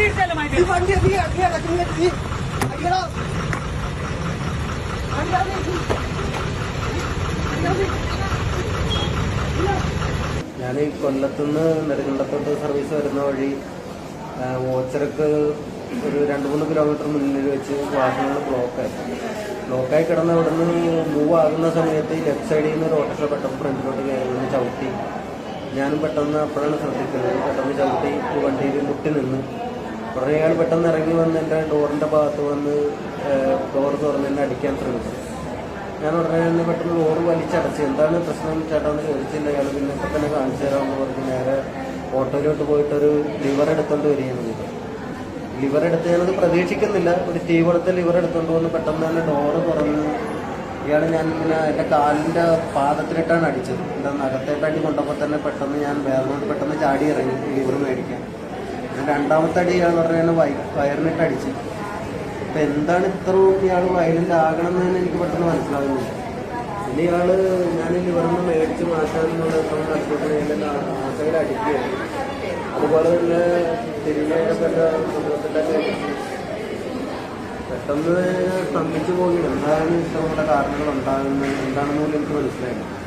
ഈ വണ്ടി നീ നീ അയ്യടാ. ഞാൻ ഈ കൊല്ലത്തുനിന്ന് നെടുങ്കണ്ടത്തോട്ട് സർവീസ് വരുന്ന വഴി ഓച്ചറക്ക് ഒരു രണ്ട് മൂന്ന് കിലോമീറ്റർ മുന്നിൽ വെച്ച് വാഹനങ്ങൾ ബ്ലോക്കായി ബ്ലോക്കായി കിടന്ന അവിടെ നിന്ന് മൂവ് ആകുന്ന സമയത്ത് ഈ ലെഫ്റ്റ് സൈഡിൽ നിന്ന് ഒരു ഓട്ടോറിക്ഷ പെട്ടെന്ന് ഫ്രണ്ടിലോട്ട് കയറി ചവിട്ടി. ഞാനും പെട്ടെന്ന് അപ്പോഴാണ് ശ്രദ്ധിക്കുന്നത്. പെട്ടെന്ന് ചവിട്ടി ഈ വണ്ടിയിൽ മുട്ടി നിന്ന് ഉടനെ അയാൾ പെട്ടെന്ന് ഇറങ്ങി വന്ന് എന്റെ ഡോറിന്റെ ഭാഗത്ത് വന്ന് ഡോർ തുറന്ന് എന്നെ അടിക്കാൻ ശ്രമിച്ചു. ഞാൻ ഉടനെ തന്നെ പെട്ടെന്ന് ഡോറ് വലിച്ചടച്ച് എന്താണ് പ്രശ്നം ചേട്ടാന്ന് ചോദിച്ചില്ല. അയാൾ പിന്നെ ഇപ്പം തന്നെ കാണിച്ചു തരാമെന്ന് പറഞ്ഞ് നേരെ ഓട്ടോയിലോട്ട് പോയിട്ടൊരു ലിവർ എടുത്തോണ്ട് വരികയാണ് ലിവർ എടുത്ത് ഞാനത് പ്രതീക്ഷിക്കുന്നില്ല. ഒരു തീ കൊടുത്ത് ലിവർ എടുത്തോണ്ട് വന്ന് പെട്ടെന്ന് തന്നെ ഡോറ് തുറന്ന് ഇയാൾ ഞാൻ പിന്നെ എന്റെ കാലിന്റെ പാദത്തിലിട്ടാണ് അടിച്ചത്. എന്റെ നഖത്തേട്ടടി കൊണ്ടപ്പോൾ തന്നെ പെട്ടെന്ന് ഞാൻ വേറെ പെട്ടെന്ന് ചാടി ഇറങ്ങി ലിവർ മേടിക്കാൻ. രണ്ടാമത്തെ അടി ഇയാൾ പറഞ്ഞ തന്നെ വയ വയറിനിട്ട് അടിച്ച്. അപ്പൊ എന്താണ് ഇത്ര ഇയാൾ വയലിന്റെ ആകണം എന്ന് തന്നെ എനിക്ക് പെട്ടെന്ന് മനസ്സിലാവുന്നില്ല. പിന്നെ ഇയാൾ ഞാൻ ലിവറിന്ന് മേടിച്ച് നടത്തിയപ്പോൾ ആശകൾ അടിക്കുകയാണ്. അതുപോലെ തന്നെ സംഭവത്തിലൊക്കെ പെട്ടെന്ന് സ്തംഭിച്ചു പോകുകയാണ് എന്താണ് ഇഷ്ടമുള്ള കാരണങ്ങൾ ഉണ്ടാകുന്നത്? എന്താണെന്ന് പോലും എനിക്ക് മനസ്സിലായില്ല.